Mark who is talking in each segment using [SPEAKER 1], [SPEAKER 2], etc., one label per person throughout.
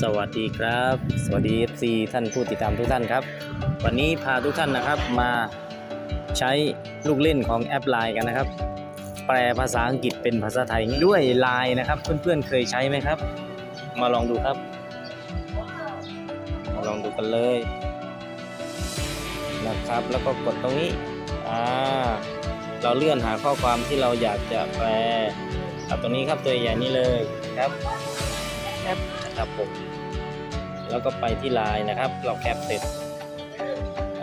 [SPEAKER 1] สวัสดีครับ สวัสดี FC ท่านผู้ติดตามทุกท่านครับ วันนี้พาทุกท่านนะครับมาใช้ลูกเล่นของแอป Line กันนะครับ แปลภาษาอังกฤษเป็นภาษาไทยด้วย Line นะครับ เพื่อนๆเคยใช้ไหมครับ มาลองดูครับ มาลองดูกันเลยนะครับ แล้วก็กดตรงนี้อ่าเราเลื่อนหาข้อความที่เราอยากจะแปลเอาตรงนี้ครับตัวใหญ่นี้เลยครับ แคปนะครับผมแล้วก็ไปที่ไลน์นะครับ เราแคปเสร็จ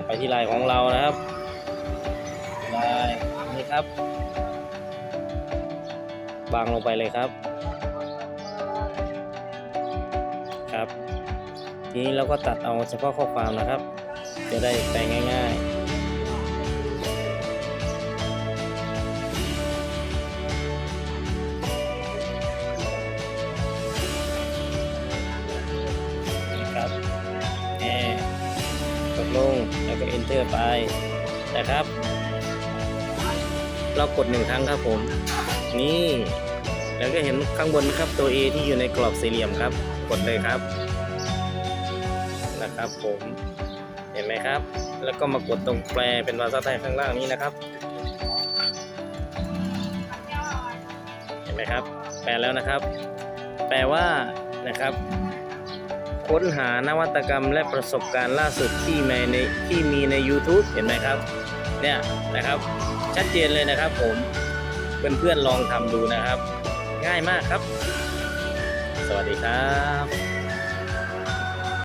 [SPEAKER 1] ไปที่ไลน์ของเรานะครับไลน์นี่ครับวางลงไปเลยครับ ครับ ทีนี้เราก็ตัดเอาเฉพาะข้อความนะครับ จะได้แปลง่าย แล้วก็ enter ไปนะครับ เรากดหนึ่งครั้งครับผม นี่ แล้วก็เห็นข้างบนนะครับตัว A ที่อยู่ในกรอบสี่เหลี่ยมครับ กดเลยครับ นะครับผมเห็นไหมครับ แล้วก็มากดตรงแปลเป็นภาษาไทยข้างล่างนี้นะครับ เห็นไหมครับ แปลแล้วนะครับ แปลว่านะครับ ค้นหานวัตกรรมและประสบการณ์ล่าสุดที่ในในที่มีใน YouTube เห็นไหมครับ เนี่ยนะครับ ชัดเจนเลยนะครับผมเพื่อนๆลองทำดูนะครับ ง่ายมากครับ สวัสดีครับ